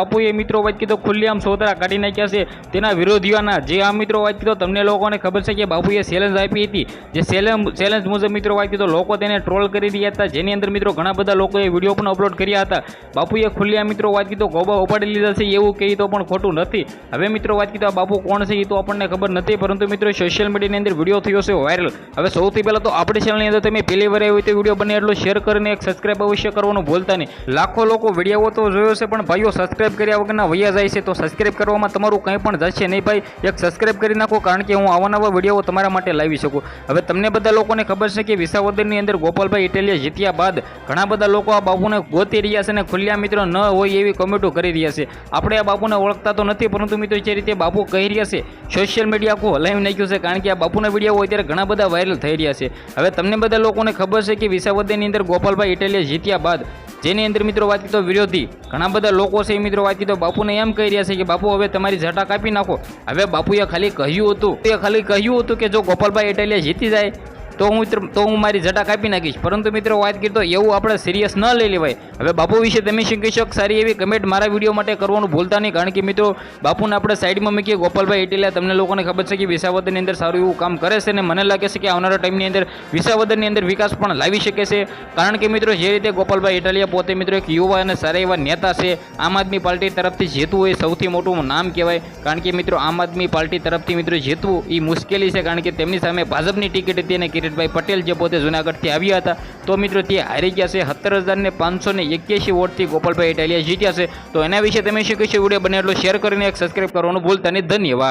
બાપુએ મિત્રો વાત કીધો ખુલ્લેઆમ સોતરા કાઢી નાખ્યા છે. તેના વિરોધીઓના જે આ મિત્રો વાત કીધો, તમને લોકોને ખબર છે કે બાપુએ ચેલેન્જ આપી હતી. જે ચેલેન્જ ચેલેન્જ મુજબ મિત્રો વાત કીધો, લોકો તેને ટ્રોલ કરી રહ્યા હતા. જેની અંદર મિત્રો ઘણા બધા લોકોએ વીડિયો પણ અપલોડ કર્યા હતા. બાપુએ ખુલ્લેઆમ મિત્રો વાત કીધો, ગોબા ઉપાડી લીધા છે, એવું કહી તો પણ ખોટું નથી. હવે મિત્રો વાત કીધો બાપુ કોણ છે એ તો આપણને ખબર નથી, પરંતુ મિત્રો સોશિયલ મીડિયાની અંદર વીડિયો થયો છે વાયરલ હવે સૌથી પહેલાં તો આપણી ચેનલની અંદર તમે પહેલી વાર આવી તો વીડિયો બને એટલો શેર કરીને એક સબસ્ક્રાઇબ અવશ્ય કરવાનું ભૂલતા નહીં. લાખો લોકો વીડિયો તો જોયો છે, પણ ભાઈઓ સબસ્ક્રાઇબ કર્યા વગરના વૈયા જાય છે તો સબસ્ક્રાઇબ કરવામાં તમારું કંઈ પણ જશે નહીં ભાઈ. એક સબસ્ક્રાઇબ કરી નાખો કારણ કે હું આવા નવા વીડિયો તમારા માટે લાવી શકું. હવે તમને બધા લોકોને ખબર છે કે વિસાવદરની અંદર ગોપાલભાઈ ઇટાલિયા જીત્યા બાદ ઘણા બધા લોકો આ બાપુને ગોતી રહ્યા છે અને ખુલ્લા મિત્રો ન હોય એવી કમેન્ટો કરી રહ્યા છે. આપણે આ બાપુને ઓળખતા તો નથી, પરંતુ મિત્રો જે રીતે બાપુ કહી રહ્યા છે સોશિયલ મીડિયા આખું હલાવી નાખ્યું છે કારણ કે આ બાપુના વીડિયો હોય ત્યારે ઘણા બધા વાયરલ થઈ રહ્યા છે. હવે તમને બધા લોકોને ખબર છે કે વિસાવદરની અંદર ગોપાલભાઈ ઇટાલિયા જીત્યા બાદ જેની અંદર મિત્રો વાત કીધો વિરોધી. ઘણા બધા લોકો છે એ મિત્રો વાત તો બાપુને એમ કહી રહ્યા છે કે બાપુ, હવે તમારી જટા કાપી નાખો. હવે બાપુએ ખાલી કહ્યું હતું. એ ખાલી કહ્યું હતું કે જો ગોપાલભાઈ ઇટાલિયા જીતી જાય તો હું મિત્ર- તો હું મારી જટા કાપી નાખીશ. પરંતુ મિત્રો વાત કરી તો એવું આપણે સિરિયસ ન લઈ લેવાય. હવે બાપુ વિશે તમે શું કહેશો? સારી એવી કમેન્ટ મારા વીડિયો માટે કરવાનું ભૂલતા નહીં. કારણ કે મિત્રો, બાપુને આપણે સાઈડમાં મૂકીએ. ગોપાલભાઈ એટલે તમને લોકોને ખબર છે કે વિસાવદનની અંદર સારું એવું કામ કરે છે અને મને લાગે છે કે આવનારા ટાઈમની અંદર વિસાવદનની અંદર વિકાસ પણ લાવી શકે છે. કારણ કે મિત્રો, જે રીતે ગોપાલભાઈ ઇટાલિયા પોતે મિત્રો એક યુવા અને સારા એવા નેતા છે, આમ આદમી પાર્ટી તરફથી જીતવું એ સૌથી મોટું નામ કહેવાય. કારણ કે મિત્રો, આમ આદમી પાર્ટી તરફથી મિત્રો જીતવું એ મુશ્કેલી છે. કારણ કે તેમની સામે ભાજપની ટિકિટ હતી અને કિરીટભાઈ પટેલ જે પોતે જૂનાગઢથી આવ્યા હતા. તો મિત્રો તે હારી ગયા છે સત્તર હજારને પાંચસો ને એક્યાસી વોટથી ગોપાલભાઈ ઇટાલિયા જીત્યા છે. તો એના વિશે તમે શું કહેશો? વીડિયો બને એટલો શેર કરીને એક સબસ્ક્રાઈબ કરવાનું ભૂલતા નહીં. ધન્યવાદ.